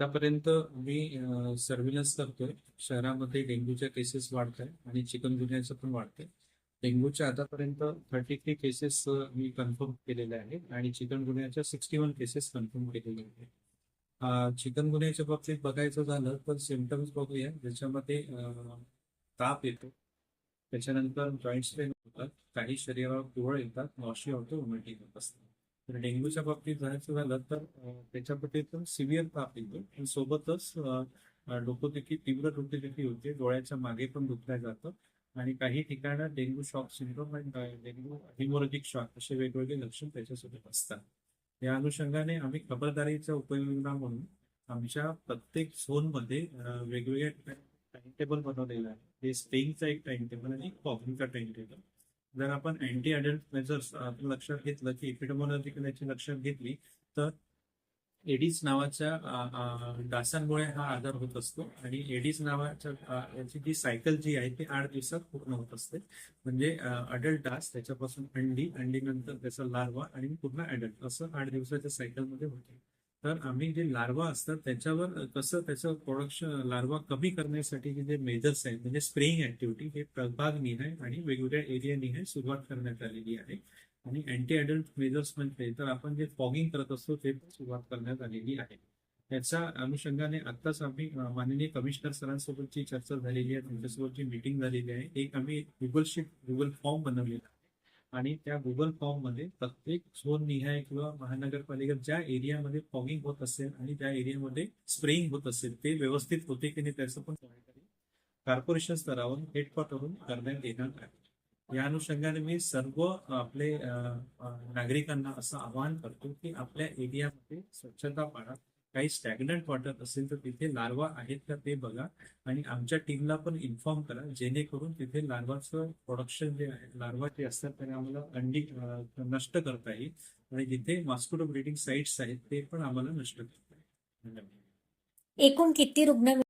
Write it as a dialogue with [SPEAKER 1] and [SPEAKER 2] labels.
[SPEAKER 1] आतापर्यंत मी सर्व्हिलन्स करतोय. शहरामध्ये डेंग्यूच्या केसेस वाढत आहे आणि चिकनगुन्याचं पण वाढतंय. डेंग्यूच्या आतापर्यंत थर्टी थ्री केसेस मी कन्फर्म केलेले आहेत आणि चिकनगुन्याच्या सिक्स्टी वन केसेस कन्फर्म केलेले आहेत. चिकनगुन्याच्या बाबतीत बघायचं झालं तर सिमटम्स बघूया. ज्याच्यामध्ये ताप येतो. त्याच्यानंतर जॉईंट स्ट्रेन होतात. काही शरीरावर पिवळ येतात. नॉशी होतो उलटी होत डेंग्यूच्या बाबतीत जायचं झालं तर अं, तर सिव्हिअर ताप येतो. आणि सोबतच अं, तीव्र डोकेदुखी होते. डोळ्याच्या मागे पण दुखल्या जातं. आणि काही ठिकाणं डेंग्यू शॉक सिंड्रोम आणि डेंग्यू हिमोरॅजिक शॉक असे वेगवेगळे लक्षण त्याच्यासोबत असतात. या अनुषंगाने आम्ही खबरदारीचा उपयोजना म्हणून आमच्या प्रत्येक झोनमध्ये वेगवेगळ्या टाइम टेबल बनवलेलं आहे हे स्टेईंगचा एक टाइम टेबल आणि फॉगिंगचा टाइम टेबल जर आपण अँटी अडल्ट मेजर्स लक्षात घेतलं की एपिडेमॉलॉजिकल याची लक्षात घेतली तर एडिस नावाच्या डासांमुळे हा आजार होत असतो. आणि एडिस नावाच्या याची जी सायकल जी आहे ती आठ दिवसात पूर्ण होत असते. म्हणजे अडल्ट डास त्याच्यापासून अंडी अंडीनंतर त्याचा लार्वा आणि पूर्ण अडल्ट असं आठ दिवसाच्या सायकलमध्ये होते. तर आम्ही जे लार्वा असतात त्याच्यावर कसं त्याचं प्रोडक्शन लार्वा कमी करण्यासाठी जे मेजर्स आहेत म्हणजे स्प्रेइंग ऍक्टिव्हिटी हे प्रभागनिहाय आणि वेगवेगळ्या एरियानिहाय सुरुवात करण्यात आलेली आहे. आणि अँटी अडल्ट मेजर्स म्हणजे तर आपण जे फॉगिंग करत असतो ते पण सुरुवात करण्यात आलेली आहे. त्याच्या अनुषंगाने आत्ताच आम्ही माननीय कमिशनर सरांसोबतची चर्चा झालेली आहे त्यांच्यासोबतची मीटिंग झालेली आहे. एक आम्ही गुगल शीट गुगल फॉर्म बनवलेला आहे. आणि त्या गुगल फॉर्ममध्ये प्रत्येक झोन निहाय किंवा महानगरपालिका ज्या एरियामध्ये फॉगिंग होत असेल आणि त्या एरियामध्ये स्प्रेइंग होत असेल ते व्यवस्थित होते की नाही त्याचं पण कॉर्पोरेशन स्तरावर हेडक्वार्टरहून करण्यात येणार आहे. या अनुषंगाने मी सर्व आपले नागरिकांना असं आवाहन करतो की आपल्या एरियामध्ये स्वच्छता पाळा. काही स्टॅग्नंट वाटत असेल तर तिथे लार्वा आहेत का ते बघा. आणि आमच्या टीमला पण इन्फॉर्म करा. जेणेकरून तिथे लार्वाचं प्रोडक्शन जे आहे लार्वा जे असतात त्याने आम्हाला अंडी नष्ट करता येईल. आणि जिथे मॉस्किटो ब्रिडिंग साईट्स आहेत ते पण आम्हाला नष्ट करता येईल. धन्यवाद.
[SPEAKER 2] एकूण किती रुग्ण